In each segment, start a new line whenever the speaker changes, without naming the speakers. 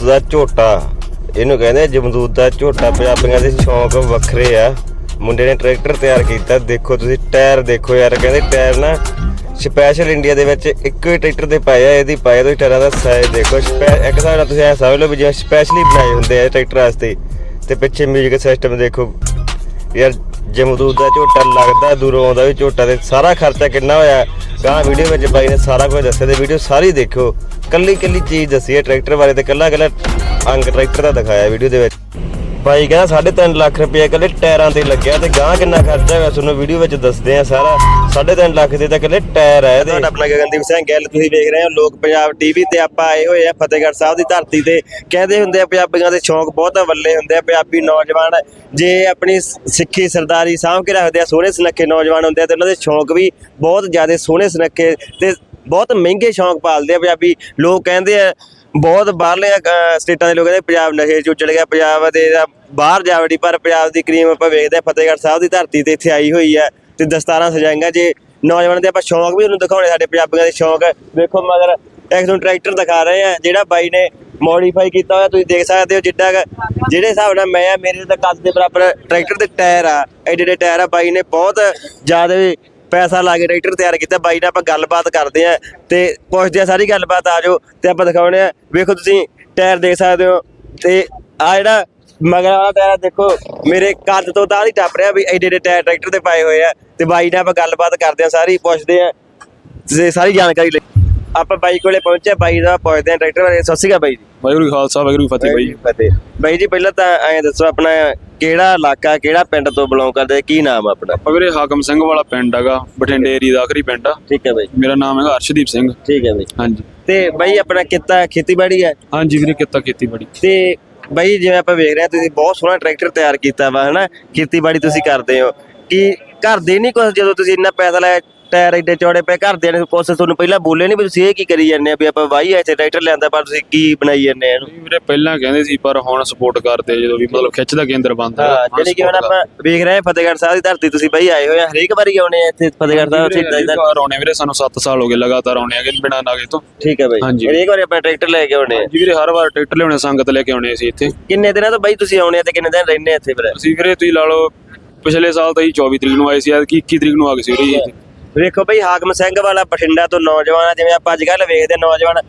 ਜਮਦੂਤ ਦਾ ਝੋਟਾ। ਇਹਨੂੰ ਕਹਿੰਦੇ ਜਮਦੂਤ ਦਾ ਝੋਟਾ। ਪੰਜਾਬੀਆਂ ਦੇ ਸ਼ੌਂਕ ਵੱਖਰੇ ਆ। ਮੁੰਡੇ ਨੇ ਟਰੈਕਟਰ ਤਿਆਰ ਕੀਤਾ। ਦੇਖੋ ਤੁਸੀਂ ਟਾਇਰ ਦੇਖੋ ਯਾਰ, ਕਹਿੰਦੇ ਟਾਇਰ ਨਾ ਸਪੈਸ਼ਲ ਇੰਡੀਆ ਦੇ ਵਿੱਚ ਇੱਕੋ ਹੀ ਟਰੈਕਟਰ ਦੇ ਪਾਏ ਆ ਇਹਦੀ ਪਾਇਆ ਤੋਂ ਟਾਇਰਾਂ ਦਾ ਸਾਈਜ਼ ਦੇਖੋ। ਸਪੈ- ਇੱਕ ਹਿਸਾਬ ਨਾਲ ਤੁਸੀਂ ਐ ਸਮਝ ਲਓ ਵੀ ਜਿਵੇਂ ਸਪੈਸ਼ਲੀ ਬਣਾਏ ਹੁੰਦੇ ਆ ਟਰੈਕਟਰ ਵਾਸਤੇ। ਤੇ ਪਿੱਛੇ ਮਿਊਜ਼ਿਕ ਸਿਸਟਮ ਦੇਖੋ। ਯਾਰ ਜਮਦੂਦ ਦਾ ਝੋਟਾ ਲੱਗਦਾ, ਦੂਰੋਂ ਆਉਂਦਾ ਵੀ ਝੋਟਾ ਤੇ ਸਾਰਾ ਖਰਚਾ ਕਿੰਨਾ ਹੋਇਆ। ਗਾਂ ਵੀਡੀਓ ਵਿੱਚ ਬਾਈ ਨੇ ਸਾਰਾ ਕੁਝ ਦੱਸਿਆ ਤੇ ਵੀਡੀਓ ਸਾਰੀ ਦੇਖੋ ਕੱਲੀ ਕੱਲੀ ਚੀਜ਼ ਦੱਸੀ ਹੈ ਟਰੈਕਟਰ ਬਾਰੇ ਤੇ ਕੱਲਾ ਕੱਲਾ ਅੰਗ ਟਰੈਕਟਰ ਦਾ ਦਿਖਾਇਆ ਵੀਡੀਓ ਦੇ ਵਿੱਚ। ਬਾਈ ਕਹਿੰਦਾ 3.5 ਲੱਖ ਰੁਪਏ ਕੱਲੇ ਟਾਇਰਾਂ ਤੇ ਲੱਗਿਆ ਤੇ ਗਾਂ ਕਿੰਨਾ ਖਰਚਾ ਹੋਇਆ, ਤੁਹਾਨੂੰ ਵੀਡੀਓ ਵਿੱਚ ਦੱਸਦੇ ਆ ਸਾਰਾ। 3.5 ਲੱਖ ਦੇ ਤਾਂ ਕੱਲੇ ਟਾਇਰ ਆ ਇਹਦੇ ਤੁਹਾਡਾ ਆਪਣਾ ਗਗਨਦੀਪ ਸਿੰਘ ਗੱਲ, ਤੁਸੀਂ ਵੇਖ ਰਹੇ ਹੋ ਲੋਕ ਪੰਜਾਬ ਟੀਵੀ ਤੇ ਆਪਾਂ ਆਏ ਹੋਏ ਆ ਫਤਿਹਗੜ੍ਹ ਸਾਹਿਬ ਦੀ ਧਰਤੀ ਤੇ। ਕਹਿੰਦੇ ਹੁੰਦੇ ਆ ਪੰਜਾਬੀਆਂ ਦੇ ਸ਼ੌਂਕ ਬਹੁਤ ਵੱਲੇ ਹੁੰਦੇ ਆ, ਪੰਜਾਬੀ ਨੌਜਵਾਨ। ਜੇ ਆਪਣੀ ਸਿੱਖੀ ਸਰਦਾਰੀ ਸਾਂਭ ਕੇ ਰੱਖਦੇ ਆ, ਸੋਹਣੇ ਸੁਨੱਖੇ ਨੌਜਵਾਨ ਹੁੰਦੇ ਆ ਤੇ ਉਹਨਾਂ ਦੇ ਸ਼ੌਂਕ ਵੀ ਬਹੁਤ ਜ਼ਿਆਦਾ ਸੋਹਣੇ ਸੁਨੱਖੇ ਤੇ ਬਹੁਤ ਮਹਿੰਗੇ ਸ਼ੌਂਕ ਪਾਲਦੇ ਆ ਪੰਜਾਬੀ। ਲੋਕ ਕਹਿੰਦੇ ਆ ਬਹੁਤ ਬਾਹਰਲੇ ਅਹ, ਸਟੇਟਾਂ ਦੇ ਲੋਕ ਕਹਿੰਦੇ ਪੰਜਾਬ ਨਸ਼ੇ 'ਚ ਉੱਜੜ ਗਿਆ ਪੰਜਾਬ ਦੇ ਦਾ ਬਾਹਰ ਜਾ ਵੜੀ ਪਰ ਪੰਜਾਬ ਦੀ ਕਰੀਮ ਆਪਾਂ ਵੇਖਦੇ ਆ ਫਤਿਹਗੜ੍ਹ ਸਾਹਿਬ ਦੀ ਧਰਤੀ ਤੇ ਇੱਥੇ ਆਈ ਹੋਈ ਹੈ ਤੇ ਦਸਤਾਰਾਂ ਸਜਾਈਆਂ ਜੇ ਨੌਜਵਾਨ ਦੇ ਆਪਾਂ ਸ਼ੌਂਕ ਵੀ ਉਹਨੂੰ ਦਿਖਾਉਣੇ ਸਾਡੇ ਪੰਜਾਬੀਆਂ ਦੇ ਸ਼ੌਂਕ ਵੇਖੋ ਮਗਰ ਇੱਕ ਤੁਹਾਨੂੰ ਟਰੈਕਟਰ ਦਿਖਾ ਰਹੇ ਆ ਜਿਹੜਾ ਬਾਈ ਨੇ ਮੋਡੀਫਾਈ ਕੀਤਾ ਹੋਇਆ ਤੁਸੀਂ ਦੇਖ ਸਕਦੇ ਹੋ ਜਿੱਡਾ ਕੁ- ਜਿਹੜੇ ਹਿਸਾਬ ਨਾਲ ਮੈਂ ਆ ਮੇਰੇ ਤਾਂ ਕੱਦ ਦੇ ਬਰਾਬਰ ਟਰੈਕਟਰ ਦੇ ਟਾਇਰ ਆ ਐਡੇ ਐਡੇ ਟਾਇਰ ਆ ਬਾਈ ਨੇ ਬਹੁਤ ਜ਼ਿਆਦਾ ਪੈਸਾ ਲਾ ਕੇ ਟਰੈਕਟਰ ਤਿਆਰ ਕੀਤਾ ਬਾਈ ਨਾਲ ਆਪਾਂ ਗੱਲਬਾਤ ਕਰਦੇ ਆ ਤੇ ਪੁੱਛਦੇ ਆ ਸਾਰੀ ਗੱਲਬਾਤ ਆ ਜਾਓ ਤੇ ਆਪਾਂ ਦਿਖਾਉਣੇ ਆ ਵੇਖੋ ਤੁਸੀਂ ਟਾਇਰ ਦੇਖ ਸਕਦੇ ਹੋ ਤੇ ਆ ਜਿਹੜਾ ਮਗਰ ਵਾਲਾ ਟਾਇਰ ਦੇਖੋ ਮੇਰੇ ਕੱਦ ਤੋਂ ਤਾਂ ਨਹੀਂ ਟੱਪ ਰਿਹਾ ਵੀ ਐਡੇ ਐਡੇ ਟਾਇਰ ਟਰੈਕਟਰ ਤੇ ਪਾਏ ਹੋਏ ਆ ਤੇ ਬਾਈ ਨਾਲ ਆਪਾਂ ਗੱਲਬਾਤ ਕਰਦੇ ਆ ਸਾਰੀ ਪੁੱਛਦੇ ਆ ਤੇ ਸਾਰੀ ਜਾਣਕਾਰੀ ਲੈ ਆਪਾਂ ਬਾਈ ਕੋਲੇ ਪਹੁੰਚੇ ਬਾਈ ਦਾ ਪੁੱਛਦੇ ਆ ਟਰੈਕਟਰ ਬਾਰੇ। ਸਤਿ ਸ਼੍ਰੀ ਅਕਾਲ ਬਾਈ ਜੀ।
ਵਾਹਿਗੁਰੂ ਜੀ ਖਾਲਸਾ ਵਾਹਿਗੁਰੂ ਜੀ ਫਤਿਹ ਬਾਈ
ਫਤਿਹ ਬਾਈ ਜੀ ਪਹਿਲਾਂ ਤਾਂ ਐਂ ਦੱਸੋ ਆਪਣਾ ਕਿਹੜਾ ਇਲਾਕਾ ਕਿਹੜਾ ਪਿੰਡ ਤੋਂ ਬਿਲੋਂਗ ਕਰਦੇ ਕੀ ਨਾਮ ਆ ਆਪਣਾ?
ਆਪਾਂ ਵੀਰੇ ਹਾਕਮ ਸਿੰਘ ਵਾਲਾ ਪਿੰਡ ਹੈਗਾ ਬਠਿੰਡੇ ਏਰੀਆ ਦਾ ਆਖਰੀ ਪਿੰਡ ਆ।
ਠੀਕ ਹੈ ਬਾਈ।
ਮੇਰਾ ਨਾਮ ਹੈਗਾ ਅਰਸ਼ਦੀਪ ਸਿੰਘ।
ਠੀਕ ਹੈ ਬਾਈ।
ਹਾਂਜੀ।
ਤੇ ਬਾਈ ਆਪਣਾ ਕਿੱਤਾ ਖੇਤੀਬਾੜੀ ਹੈ?
ਹਾਂਜੀ ਵੀਰੇ ਕਿੱਤਾ ਖੇਤੀਬਾੜੀ।
ਤੇ ਬਾਈ ਜਿਵੇਂ ਆਪਾਂ ਵੇਖ ਰਹੇ ਹਾਂ ਤੁਸੀਂ ਬਹੁਤ ਸੋਹਣਾ ਟਰੈਕਟਰ ਤਿਆਰ ਕੀਤਾ ਵਾ ਹਨਾ? ਖੇਤੀਬਾੜੀ ਤੁਸੀਂ ਕਰਦੇ ਹੋ। ਕਿ ਘਰ ਦੇ ਨਹੀਂ ਕੁਝ ਜਦੋਂ ਤੁਸੀਂ ਇੰਨਾ ਪੈਸਾ ਲਾਇਆ ਟਾਇਰ ਐਡੇ ਚੌੜੇ ਪਏ ਘਰ ਦੇ ਨੇ ਕੁਛ ਤੁਹਾਨੂੰ ਪਹਿਲਾਂ ਬੋਲੇ ਨਹੀਂ ਵੀ ਤੁਸੀਂ ਇਹ ਕੀ ਕਰੀ ਜਾਂਦੇ ਆ ਵੀ ਆਪਾਂ ਵਾਹੀ ਇੱਥੇ ਟਰੈਕਟਰ ਲਿਆਂਦਾ ਪਰ ਤੁਸੀਂ ਕੀ ਬਣਾਈ ਜਾਂਦੇ ਆ ਇਹਨੂੰ?
ਵੀਰੇ ਪਹਿਲਾਂ ਕਹਿੰਦੇ ਸੀ ਪਰ ਹੁਣ ਸਪੋਰਟ ਕਰਦੇ ਜਦੋਂ ਵੀ ਮਤਲਬ ਖਿੱਚ ਦਾ ਕੇਂਦਰ ਬਣਦਾ
ਹਾਂ ਜਿਹੜੀ ਕਿ ਹੁਣ ਆਪਾਂ ਵੇਖ ਰਹੇ ਫਤਿਹਗੜ੍ਹ ਸਾਹਿਬ ਦੀ ਧਰਤੀ ਤੁਸੀਂ ਬਾਈ ਆਏ ਹੋਏ ਆ ਹਰੇਕ ਵਾਰੀ ਆਉਣੇ ਆ ਇੱਥੇ ਫਤਿਹਗੜ੍ਹ ਸਾਹਿਬ
ਵੀਰੇ,
ਸਿੱਧਾ
ਘਰ ਆਉਣੇ ਵੀਰੇ ਸਾਨੂੰ 7 ਸਾਲ ਹੋ ਗਏ ਲਗਾਤਾਰ ਆਉਣੇ ਹੈਗੇ ਬਿਨਾਂ ਨਾਗੇ ਤੋਂ।
ਠੀਕ ਹੈ ਬਾਈ। ਹਰੇਕ ਵਾਰੀ ਆਪਾਂ ਟਰੈਕਟਰ ਲੈ ਕੇ ਆਉਣੇ ਆ।
ਜੀ ਵੀਰੇ ਹਰ ਵਾਰ ਟਰੈਕਟਰ ਲਿਆਉਣੇ ਸੰਗਤ ਲੈ ਕੇ ਆਉਣੇ ਅਸੀਂ ਇੱਥੇ।
ਕਿੰਨੇ ਦਿਨਾਂ ਤੋਂ ਬਾਈ ਤੁਸੀਂ ਆਉਣੇ ਆ ਤੇ ਕਿੰਨੇ ਦਿਨ ਰਹਿੰਦੇ ਆ ਇੱਥੇ ਫਿਰ
ਅਸੀਂ ਵੀਰੇ ਤੁਸੀਂ ਲਾ ਲਓ ਪਿਛਲੇ ਸਾਲ ਤਾਂ ਹੀ 24 ਤਰੀਕ ਨੂੰ ਆਏ ਸੀ ਐਤਕੀ 21 ਤਰੀਕ ਨੂੰ ਆ ਗਏ ਸੀ ਵੀਰੇ ਜੀ
ਵੇਖੋ ਬਈ, ਹਾਕਮ ਸਿੰਘ ਵਾਲਾ ਬਠਿੰਡਾ ਤੋਂ ਨੌਜਵਾਨ ਆ, ਜਿਵੇਂ ਆਪਾਂ ਅੱਜ ਕੱਲ ਵੇਖਦੇ ਨੌਜਵਾਨ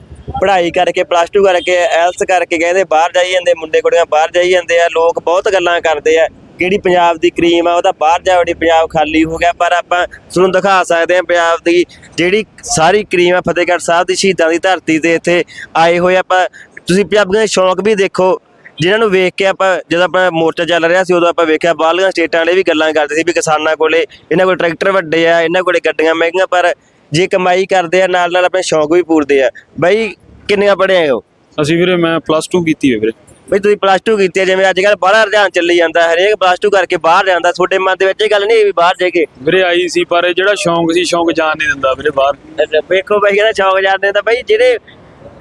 ਪੜ੍ਹਾਈ ਕਰਕੇ ਪਲੱਸ 2 ਕਰਕੇ ਐਲਸ ਕਰਕੇ ਕਹਿੰਦੇ ਬਾਹਰ ਜਾਈ ਜਾਂਦੇ, ਮੁੰਡੇ ਕੁੜੀਆਂ ਬਾਹਰ ਜਾਈ ਜਾਂਦੇ ਆ, ਲੋਕ ਬਹੁਤ ਗੱਲਾਂ ਕਰਦੇ ਆ, ਕਿਹੜੀ ਪੰਜਾਬ ਦੀ ਕਰੀਮ ਆ, ਉਹ ਤਾਂ ਬਾਹਰ ਜਾ ਵੜੀ ਪੰਜਾਬ ਖਾਲੀ ਹੋ ਗਿਆ, ਪਰ ਆਪਾਂ ਤੁਹਾਨੂੰ ਦਿਖਾ ਸਕਦੇ ਆ ਪੰਜਾਬ ਦੀ ਜਿਹੜੀ ਸਾਰੀ ਕਰੀਮ ਆ, ਫਤਿਹਗੜ੍ਹ ਸਾਹਿਬ ਦੀ ਸ਼ਹੀਦਾਂ ਦੀ ਧਰਤੀ ਤੇ ਇੱਥੇ ਆਏ ਹੋਏ ਆਪਾਂ, ਤੁਸੀਂ ਪੰਜਾਬੀਆਂ ਦੇ ਸ਼ੌਂਕ ਵੀ ਦੇਖੋ ਜਿਨ੍ਹਾਂ ਨੂੰ ਵੇਖ ਕੇ ਆਪਾਂ ਜਦੋਂ ਆਪਣਾ ਮੋਰਚਾ ਚੱਲ ਰਿਹਾ ਸੀ ਉਦੋਂ ਆਪਾਂ ਵੇਖਿਆ ਬਾਹਰਲੀਆਂ ਸਟੇਟਾਂ ਵਾਲੇ ਵੀ ਗੱਲਾਂ ਕਰਦੇ ਸੀ ਵੀ ਕਿਸਾਨਾਂ ਕੋਲੇ ਇਹਨਾਂ ਕੋਲ ਟਰੈਕਟਰ ਵੱਡੇ ਆ ਇਹਨਾਂ ਕੋਲੇ ਗੱਡੀਆਂ ਮਹਿੰਗੀਆਂ ਪਰ ਜੇ ਕਮਾਈ ਕਰਦੇ ਆ ਨਾਲ ਨਾਲ ਆਪਣੇ ਸ਼ੌਂਕ ਵੀ ਪੂਰਦੇ ਆ। ਬਾਈ ਕਿੰਨੀਆਂ ਪੜ੍ਹੇ ਹੋ?
ਅਸੀਂ ਵੀਰੇ ਮੈਂ ਪਲੱਸ 2 ਕੀਤੀ ਹੈ ਵੀਰੇ।
ਬਈ ਤੁਸੀਂ ਪਲੱਸ 2 ਕੀਤੀ ਆ ਜਿਵੇਂ ਅੱਜ ਕੱਲ ਬਾਹਰ ਰੁਝਾਨ ਚੱਲੀ ਜਾਂਦਾ ਹਰੇਕ ਪਲੱਸ 2 ਕਰਕੇ ਬਾਹਰ ਜਾਂਦਾ ਤੁਹਾਡੇ ਮਨ ਦੇ ਵਿੱਚ ਇਹ ਗੱਲ ਨਹੀਂ ਵੀ ਬਾਹਰ ਜਾਈਏ
ਵੀਰੇ ਆਈ ਸੀ ਪਰ ਇਹ ਜਿਹੜਾ ਸ਼ੌਂਕ ਸੀ ਸ਼ੌਂਕ ਜਾਣ ਨਹੀਂ ਦਿੰਦਾ ਵੀਰੇ ਬਾਹਰ।
ਵੇਖੋ ਬਾਈ ਕਹਿੰਦਾ ਸ਼ੌਂਕ ਜਾਂਦੇ ਤਾਂ ਬਾਈ ਜਿਹੜੇ